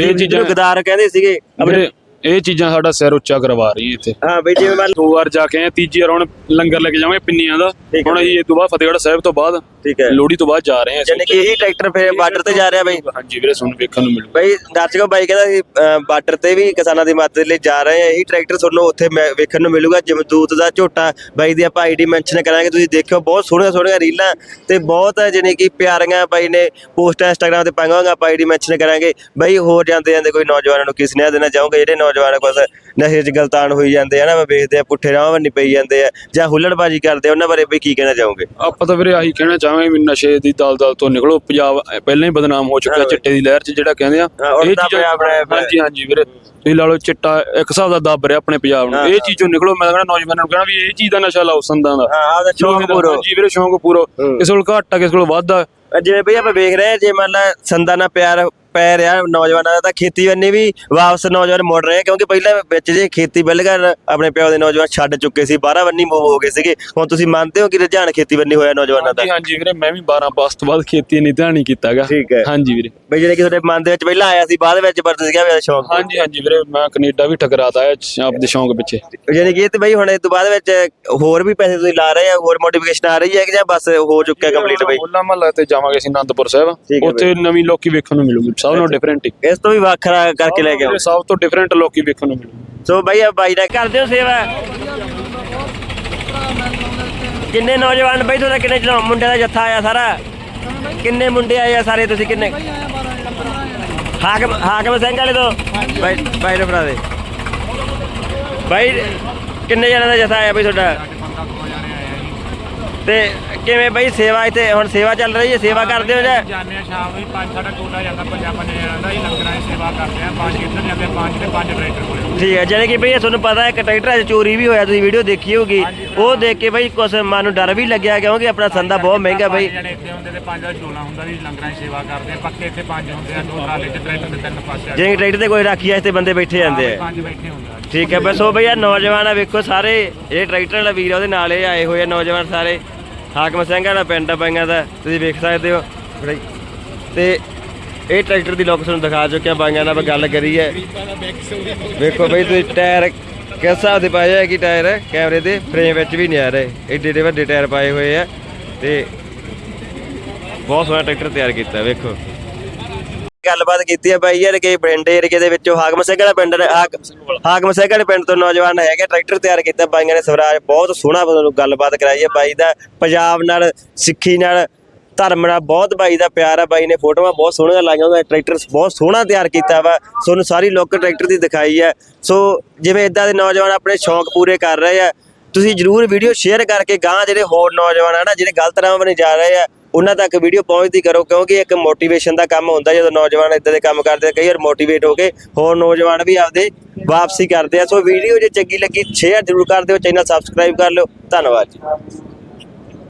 ਇਹ
ਚੀਜ਼ਾਂ-
ਗਦਾਰ ਕਹਿੰਦੇ ਸੀਗੇ ਆਪਣੇ
ਇਹ ਚੀਜ਼ਾਂ ਸਾਡਾ ਸਿਰ ਉੱਚਾ ਕਰਵਾ ਰਹੀ ਇੱਥੇ।
ਹਾਂ ਬਈ ਜਿਵੇਂ ਮੰਨ
ਦੋ ਵਾਰ ਜਾ ਕੇ ਆਏ ਤੀਜੀ ਵਾਰ ਹੁਣ ਲੰਗਰ ਲੈ ਕੇ ਜਾਵਾਂਗੇ ਪਿੰਨੀਆਂ ਦਾ।
ਠੀਕ ਹੈ
ਹੁਣ ਅਸੀਂ ਇਹ ਤੋਂ ਬਾਅਦ ਫਤਿਹਗੜ੍ਹ ਸਾਹਿਬ ਤੋਂ ਬਾਅਦ
ਠੀਕ ਹੈ।
ਲੋਹੜੀ ਤੋਂ ਬਾਅਦ ਜਾ ਰਹੇ ਹਾਂ
ਯਾਨੀ ਕਿ ਇਹੀ ਟਰੈਕਟਰ ਫੇਰ ਬਾਰਡਰ ਤੇ ਜਾ ਰਿਹਾ ਬਈ।
ਹਾਂਜੀ ਵੀਰੇ ਤੁਹਾਨੂੰ ਵੇਖਣ ਨੂੰ ਮਿਲੂ।
ਬਈ ਦਰਸ਼ਕੋ ਬਾਈ ਕਹਿੰਦਾ ਸੀ ਬਾਰਡਰ ਤੇ ਵੀ ਕਿਸਾਨਾਂ ਦੀ ਮਦਦ ਲਈ ਜਾ ਰਹੇ ਆ ਇਹੀ ਟਰੈਕਟਰ ਤੁਹਾਨੂੰ ਉੱਥੇ ਮੈਂ- ਵੇਖਣ ਨੂੰ ਮਿਲੂਗਾ ਜਮਦੂਤ ਦਾ ਝੋਟਾ। ਬਾਈ ਦੀ ਆਪਾਂ ਆਈਡੀ ਮੈਂਸ਼ਨ ਕਰਾਂਗੇ ਤੁਸੀਂ ਦੇਖਿਓ ਬਹੁਤ ਸੋਹਣੀਆਂ ਸੋਹਣੀਆਂ ਰੀਲਾਂ ਤੇ ਬਹੁਤ ਜਿਹਨੇ ਕਿ ਪਿਆਰੀਆਂ ਬਾਈ ਨੇ ਪੋਸਟਾਂ ਇੰਸਟਾਗ੍ਰam ਤੇ ਪਾਈਆਂ ਹੋਈਆਂ ਆਪਾਂ ਆਈਡੀ ਮੈਂਸ਼ਨ ਕਰਾਂਗੇ। ਬਾਈ ਹੋਰ ਜਾਂਦੇ ਜਾਂਦੇ ਕੋਈ ਨੌਜਵਾਨਾਂ ਨੂੰ ਕਿਸ ਨੇ ਦੇਣਾ ਚਾਹੋਗੇ? ਜਿਹੜੇ ਨੌਜਵਾਨ ਕੁਛ ਨਸ਼ੇ 'ਚ ਗਲਤਾਨ ਹੋਈ ਜਾਂਦੇ ਆ ਨਾ ਮੈਂ ਵੇਖਦੇ ਆ ਪੁੱਠੇ ਰਾਹ ਵੱਲ ਨਹੀਂ ਪਈ ਜਾਂਦੇ ਆ ਜਾਂ ਹੁੱਲੜਬਾਜੀ ਕਰਦੇ ਆ ਉਹਨਾਂ ਬਾਰੇ ਬਈ ਕੀ ਕਹਿਣਾ ਚਾਹੋਗੇ?
ਆਪਾਂ ਤਾਂ ਵੀਰੇ ਆਹੀ ਕਹਿਣਾ ਚਾਹਾਂਗੇ ਵੀ ਨਸ਼ੇ ਦੀ ਦਲਦਲ ਤੋਂ ਨਿਕਲੋ ਪੰਜਾਬ ਪਹਿਲਾਂ ਹੀ ਬਦਨਾਮ ਹੋ ਚੁੱਕਿਆ ਚਿੱਟੇ ਦੀ ਲਹਿਰ 'ਚ ਜਿਹੜਾ ਕਹਿੰਦੇ ਆ
ਹਾਂ, ਪਿਆ ਆਪਣੇ-
ਹਾਂਜੀ ਹਾਂਜੀ ਵੀਰੇ ਤੁਸੀਂ ਲਾ ਲਓ ਚਿੱਟਾ ਇੱਕ ਹਿਸਾਬ ਦਾ ਦੱਬ ਰਿਹਾ ਆਪਣੇ ਪੰਜਾਬ ਨੂੰ ਇਹ ਚੀਜ਼ੋਂ ਨਿਕਲੋ ਮੈਂ ਕਹਿੰਦਾ ਨੌਜਵਾਨਾਂ ਨੂੰ ਕਹਿਣਾ ਵੀ ਇਹ ਚੀਜ਼ ਦਾ ਨਸ਼ਾ ਲਾਓ ਸੰਦਾਂ ਦਾ।
ਹਾਂ ਆਪਦਾ ਸ਼ੌਂਕ ਪੂਰੋ।
ਹਾਂਜੀ ਵੀਰੇ ਸ਼ੌਂਕ ਪੂਰੋ ਕਿਸੇ ਕੋਲ ਘੱਟ ਆ ਕਿਸੇ ਕੋਲ ਵੱਧ
ਜਿਵੇਂ ਬਈ ਆਪਾਂ ਵੇਖ ਰਹੇ ਹਾਂ ਜੇ ਮੰਨ ਲਾ ਸੰਦਾਂ ਨਾਲ ਪਿਆਰ ਪੈ ਰਿਹਾ ਨੌਜਵਾਨਾਂ ਦਾ ਤਾਂ ਖੇਤੀ ਬੰਨੀ ਵੀ ਵਾਪਸ ਨੌਜਵਾਨ ਮੁੜ ਰਹੇ ਆ, ਕਿਉਂਕਿ ਪਹਿਲਾਂ ਵਿੱਚ ਜੇ ਖੇਤੀ ਵੱਲ ਕਰ ਆਪਣੇ ਪਿਓ ਦੇ ਨੌਜਵਾਨ ਛੱਡ ਚੁੱਕੇ ਸੀ 12 ਬੰਨੀ ਮੂਵ ਹੋ ਗਏ ਸੀਗੇ। ਹੁਣ ਤੁਸੀਂ ਮੰਨਦੇ ਹੋ ਕਿ ਰੁਝਾਨ ਖੇਤੀ ਬੰਨੀ ਹੋਇਆ ਨੌਜਵਾਨਾਂ ਦਾ?
ਹਾਂਜੀ ਵੀਰੇ ਮੈਂ ਵੀ 12 ਪਾਸ ਤੋਂ ਬਾਅਦ ਖੇਤੀ ਨਹੀਂ ਧਿਆਨ ਨਹੀਂ ਕੀਤਾਗਾ।
ਠੀਕ ਹੈ।
ਹਾਂਜੀ ਵੀਰੇ।
ਬਈ ਜਿਹੜੇ ਕਿ ਤੁਹਾਡੇ ਮਨ ਦੇ ਵਿੱਚ ਪਹਿਲਾਂ ਆਇਆ ਸੀ ਬਾਅਦ ਵਿੱਚ ਪਰ ਤੁਸੀਂ ਕਿਹਾ ਵੀ ਸ਼ੌਂਕ।
ਹਾਂਜੀ ਹਾਂਜੀ ਵੀਰੇ ਮੈਂ ਕੈਨੇਡਾ ਵੀ ਠਕਰਾਤਾ ਹੈ ਆਪਦੇ ਸ਼ੌਂਕ ਪਿੱਛੇ।
ਯਾਨੀ ਕਿ ਇਹ ਤੇ ਬਈ ਹੁਣ ਇਸ ਤੋਂ ਬਾਅਦ ਵਿੱਚ ਹੋਰ ਵੀ ਪੈਸੇ ਤੁਸੀਂ ਲਾ ਰਹੇ ਆ ਹੋਰ ਮੋਟੀਵੇਸ਼ਨ ਆ ਰਹੀ ਹੈ ਕਿ ਜਾਂ ਬਸ ਹੋ ਚੁੱਕਿਆ ਕੰਪਲੀਟ ਬਈ?
ਹੋਲਾ ਮਹੱਲਾ ਤੇ ਜਾਵਾਂਗੇ ਅਸੀਂ ਆਨੰਦਪੁਰ ਸਾਹਿਬ।
ਹੈ
ਉੱਥੇ ਨਵੀਂ ਲੋਕੀ ਵੇਖਣ ਨੂੰ ਮਿਲੂਗੀ ਸਭ ਨੂੰ ਡਿਫਰੈਂਟ ਹੀ।
ਇਸ ਤੋਂ ਵੀ ਵੱਖਰਾ ਕਰਕੇ ਲੈ ਕੇ ਆਓ।
ਸਭ ਤੋਂ ਡਿਫਰੈਂਟ ਲੋਕੀ ਵੇਖਣ ਨੂੰ ਮਿਲੂ
ਸੋ ਬਾਈ ਆ ਬਾਈ ਦਾ ਕਰਦੇ ਹੋ ਸੇਵਾ। ਕਿੰਨੇ ਨੌਜਵਾਨ ਬਾਈ ਤੁਹਾਡਾ ਕਿੰਨੇ ਜਣਾ ਮੁੰਡਿਆਂ ਦਾ ਜੱਥਾ ਆਇਆ ਸਾਰਾ। ਕਿੰਨੇ ਮੁੰਡੇ ਆਏ ਆ ਸਾਰੇ ਤੁਸੀਂ ਕਿੰਨੇ? ਹਾਕਮ ਹਾਕਮ ਸਿੰਘ ਵਾਲੇ ਤੋਂ? ਬਾਈ ਬਾਈ ਦੇ ਭਰਾ ਦੇ। ਬਾਈ ਕਿੰਨੇ ਜਣਾਂ ਦਾ ਜੱਥਾ ਆਇਆ ਬਾਈ ਤੁਹਾਡਾ? ਤੇ ਕਿਵੇਂ ਬਾਈ ਸੇਵਾ ਇੱਥੇ ਹੁਣ ਸੇਵਾ ਚੱਲ ਰਹੀ ਹੈ ਸੇਵਾ ਕਰਦੇ ਹੋ ਜਾਂ?
ਜਾਂਦੇ ਆ ਸ਼ਾਮ ਨੂੰ ਪੰਜ ਸਾਡਾ ਟੋਟਾ ਜਾਂਦਾ ਪੰਜਾਂ ਪੰਜ ਜਣਾਂ ਦਾ ਹੀ ਲੰਗਰਾਂ ਦੀ ਸੇਵਾ ਕਰਦੇ ਆ ਪੰਜ ਇੱਧਰ ਜਾਂਦੇ ਪੰਜ ਤੇ ਪੰਜ ਟਰੈਕਟਰ ਕੋਲੇ।
ਠੀਕ ਹੈ ਜਾਨੀ ਕਿ ਭਈ ਤੁਹਾਨੂੰ ਪਤਾ ਹੈ ਕਿ ਟਰੈਕਟਰ ਅੱਜ ਚੋਰੀ ਵੀ ਹੋਇਆ ਤੁਸੀਂ ਵੀਡੀਓ ਦੇਖੀ ਹੋਗੀ ਉਹ ਦੇਖ ਕੇ ਭਈ ਕੁਛ ਮਨ ਨੂੰ ਡਰ ਵੀ ਲੱਗਿਆ ਕਿਉਂਕਿ ਆਪਣਾ ਸੰਦਾ ਬਹੁਤ ਮਹਿੰਗਾ ਭਈ
ਜਿਹੜੇ ਇੱਥੇ ਹੁੰਦੇ ਤੇ ਪੰਜ ਦਾ ਹੁੰਦਾ ਜੀ ਲੰਗਰਾਂ ਦੀ ਸੇਵਾ ਕਰਦੇ ਆ ਪੱਕੇ ਇੱਥੇ ਪੰਜ ਹੁੰਦੇ ਆ ਦੋ ਟਰਾਲੇ ਚ ਟਰੈਕਟਰ ਦੇ ਤਿੰਨ ਪਾਸੇ ਆ
ਜੇ ਟਰੈਕਟਰ ਤੇ ਕੋਈ ਰਾਖੀ ਆ ਤੇ ਬੰਦੇ ਬੈਠੇ ਜਾਂਦੇ ਆ।
ਪੰਜ ਬੈਠੇ ਹੁੰਦੇ ਆ
ਠੀਕ ਹੈ ਬਸ ਉਹ ਭਈ ਆ ਨੌਜਵਾਨ ਆ ਵੇਖੋ ਸਾਰੇ ਇਹ ਟਰੈਕਟਰ ਵਾਲਾ ਵੀਰ ਆ ਉਹਦੇ ਨਾਲ ਇਹ ਆਏ ਹੋਏ ਆ ਨੌਜਵਾਨ ਸਾਰੇ। ਹਾਕਮ ਸਿੰਘ ਵਾਲਾ ਪਿੰਡ ਆ ਬਾਈਆਂ ਦਾ, ਤੁਸੀਂ ਵੇਖ ਸਕਦੇ ਹੋ। ਬੜੀ- ਤੇ ਇਹ ਟਰੈਕਟਰ ਦੀ ਲੋਕ ਤੁਹਾਨੂੰ ਦਿਖਾ ਚੁੱਕਿਆ, ਬਾਈਆਂ ਨਾਲ ਆਪਾਂ ਗੱਲ ਕਰੀ ਹੈ। ਵੇਖੋ ਬਈ, ਤੁਸੀਂ ਟਾਇਰ ਕਿਸ ਹਿਸਾਬ ਦੇ ਪਾਏ ਆ, ਕਿ ਟਾਇਰ ਕੈਮਰੇ ਦੇ? ਫਰੇਮ ਵਿੱਚ ਵੀ ਨਹੀਂ ਆ ਰਹੇ। ਏਡੇ ਏਡੇ ਵੱਡੇ ਟਾਇਰ ਪਾਏ ਹੋਏ ਆ। ਤੇ ਬਹੁਤ ਸੋਹਣਾ ਟਰੈਕਟਰ ਤਿਆਰ ਕੀਤਾ, ਵੇਖੋ। ਗੱਲਬਾਤ ਕੀਤੀ ਹੈ ਬਾਈ ਯਾਰ ਕਿ ਬਰਿੰਡੇ ਏਰੀਏ ਦੇ ਵਿੱਚੋਂ ਹਾਕਮ ਸਿੰਘ ਵਾਲਾ ਪਿੰਡ ਨੇ- ਹਾਕਮ ਸਿੰਘ ਵਾਲੇ ਪਿੰਡ ਤੋਂ ਨੌਜਵਾਨ ਹੈਗੇ, ਟਰੈਕਟਰ ਤਿਆਰ ਕੀਤਾ ਬਾਈਆਂ ਨੇ, ਸਵਰਾਜ ਬਹੁਤ ਸੋਹਣਾ ਗੱਲਬਾਤ ਕਰਾਈ ਹੈ ਬਾਈ ਦਾ, ਪੰਜਾਬ ਨਾਲ, ਸਿੱਖੀ ਨਾਲ, ਧਰਮ ਨਾਲ ਬਹੁਤ ਬਾਈ ਦਾ ਪਿਆਰ ਆ, ਬਾਈ ਨੇ ਫੋਟੋਆਂ ਬਹੁਤ ਸੋਹਣੀਆਂ ਲਾਈਆਂ, ਉਹਦਾ ਟਰੈਕਟਰ ਬਹੁਤ ਸੋਹਣਾ ਤਿਆਰ ਕੀਤਾ ਵਾ, ਤੁਹਾਨੂੰ ਸਾਰੀ ਲੁੱਕ ਟਰੈਕਟਰ ਦੀ ਦਿਖਾਈ ਹੈ। ਸੋ ਜਿਵੇਂ ਇਦਾਂ ਦੇ ਨੌਜਵਾਨ ਆਪਣੇ ਸ਼ੌਂਕ ਪੂਰੇ ਕਰ ਰਹੇ ਆ, ਤੁਸੀਂ ਜਰੂਰ ਵੀਡੀਓ ਸ਼ੇਅਰ ਕਰਕੇ ਗਾਂ ਜਿਹੜੇ ਹੋਰ ਨੌਜਵਾਨ ਆ ਨਾ, ਜਿਹੜੇ ਗਲਤ ਰਾਹ ਬਣੇ ਜਾ ਰਹੇ ਆ ਉਹਨਾਂ ਤੱਕ ਵੀਡੀਓ ਪਹੁੰਚਦੀ ਕਰੋ, ਕਿਉਂਕਿ ਇੱਕ ਮੋਟੀਵੇਸ਼ਨ ਦਾ ਕੰਮ ਹੁੰਦਾ, ਜਦੋਂ ਨੌਜਵਾਨ ਇਦਾਂ ਦੇ ਕੰਮ ਕਰਦੇ ਕਈ ਵਾਰ ਮੋਟੀਵੇਟ ਹੋ ਕੇ ਹੋਰ ਨੌਜਵਾਨ ਵੀ ਆਪਦੇ ਵਾਪਸੀ ਕਰਦੇ ਆ। ਸੋ ਵੀਡੀਓ ਜੇ ਚੰਗੀ ਲੱਗੀ ਸ਼ੇਅਰ ਜਰੂਰ ਕਰ ਦਿਓ ਚੈਨਲ ਸਬਸਕ੍ਰਾਈਬ ਕਰ ਲਿਓ। ਧੰਨਵਾਦ ਜੀ।